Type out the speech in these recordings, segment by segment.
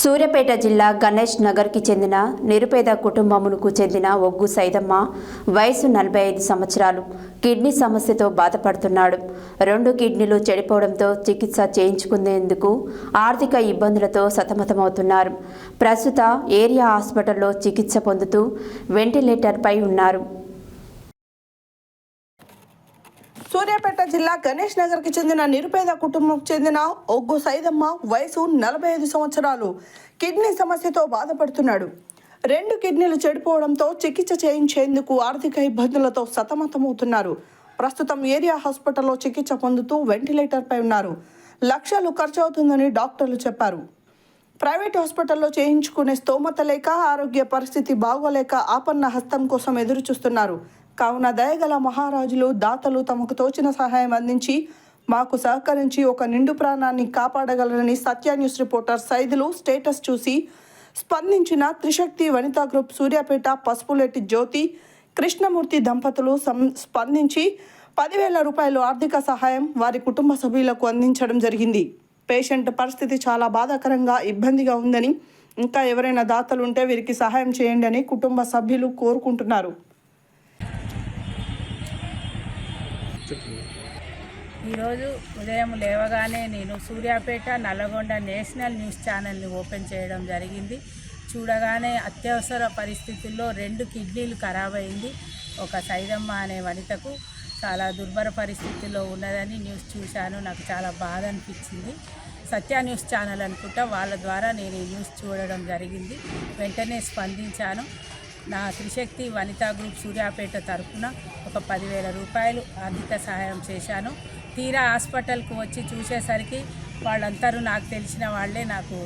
సూర్యాపేట జిల్లా గణేష్ నగర్కి చెందిన నిరుపేద కుటుంబమునకు చెందిన ఒగ్గు సైదమ్మ వయసు నలభై ఐదు సంవత్సరాలు. కిడ్నీ సమస్యతో బాధపడుతున్నాడు. రెండు కిడ్నీలు చెడిపోవడంతో చికిత్స చేయించుకునేందుకు ఆర్థిక ఇబ్బందులతో సతమతమవుతున్నారు. ప్రస్తుత ఏరియా హాస్పిటల్లో చికిత్స పొందుతూ వెంటిలేటర్పై ఉన్నారు. సూర్యాపేట జిల్లా గణేష్ నగర్కి చెందిన నిరుపేద కుటుంబంకు చెందిన ఒగ్గు సైదమ్మ వయసు నలభై ఐదు సంవత్సరాలు. కిడ్నీ సమస్యతో బాధపడుతున్నాడు. రెండు కిడ్నీలు చెడిపోవడంతో చికిత్స చేయించేందుకు ఆర్థిక ఇబ్బందులతో సతమతమవుతున్నారు. ప్రస్తుతం ఏరియా హాస్పిటల్లో చికిత్స పొందుతూ వెంటిలేటర్పై ఉన్నారు. లక్షలు ఖర్చు అవుతుందని డాక్టర్లు చెప్పారు. ప్రైవేట్ హాస్పిటల్లో చేయించుకునే స్తోమత లేక ఆరోగ్య పరిస్థితి బాగోలేక ఆపన్న హస్తం కోసం ఎదురు చూస్తున్నారు కావున దయగల మహారాజులు దాతలు తమకు తోచిన సహాయం అందించి మాకు సహకరించి ఒక నిండు ప్రాణాన్ని కాపాడగలరని Satya news reporter Saidulu status చూసి స్పందించిన త్రిశక్తి వనితా గ్రూప్ సూర్యాపేట పసుపులెట్టి జ్యోతి కృష్ణమూర్తి దంపతులు సం- స్పందించి పదివేల రూపాయలు ఆర్థిక సహాయం వారి కుటుంబ సభ్యులకు అందించడం జరిగింది. పేషెంట్ పరిస్థితి చాలా బాధాకరంగా ఇబ్బందిగా ఉందని ఇంకా ఎవరైనా దాతలు ఉంటే వీరికి సహాయం చేయండి అని కుటుంబ సభ్యులు కోరుకుంటున్నారు. ఈరోజు ఉదయం లేవగానే నేను సూర్యాపేట నల్లగొండ నేషనల్ న్యూస్ ఛానల్ని ఓపెన్ చేయడం జరిగింది. చూడగానే అత్యవసర పరిస్థితుల్లో రెండు కిడ్నీలు ఖరాబ్ అయింది. ఒక సైదమ్మ అనే వనితకు చాలా దుర్భర పరిస్థితుల్లో ఉన్నదని న్యూస్ చూశాను. నాకు చాలా బాధ అనిపించింది. సత్య న్యూస్ ఛానల్ అనుకుంటా వాళ్ళ ద్వారా నేను ఈ న్యూస్ చూడడం జరిగింది. వెంటనే స్పందించాను. నా త్రిశక్తి వనితా గ్రూప్ సూర్యాపేట తరఫున ఒక పదివేల రూపాయలు ఆర్థిక సహాయం చేశాను. తీరా హాస్పిటల్కు వచ్చి చూసేసరికి వాళ్ళందరూ నాకు తెలిసిన వాళ్ళే నాకు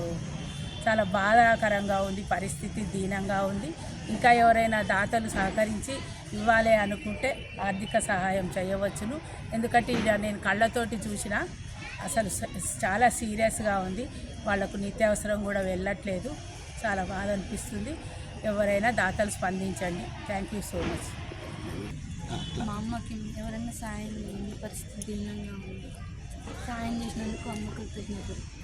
చాలా బాధాకరంగా ఉంది పరిస్థితి దీనంగా ఉంది. ఇంకా ఎవరైనా దాతలు సహకరించి ఇవ్వాలి అనుకుంటే ఆర్థిక సహాయం చేయవచ్చును. ఎందుకంటే ఇది నేను కళ్ళతోటి చూసిన అసలు చాలా సీరియస్గా ఉంది. వాళ్ళకు నిత్యావసరం కూడా వెళ్ళట్లేదు. చాలా బాధ అనిపిస్తుంది. ఎవరైనా దాతలు స్పందించండి. థ్యాంక్ యూ సో మచ్ మా అమ్మకి ఎవరైనా సాయం పరిస్థితి దీనంగా ఉంది. సాయం చేసినందుకు అమ్మ కృతజ్ఞతలు.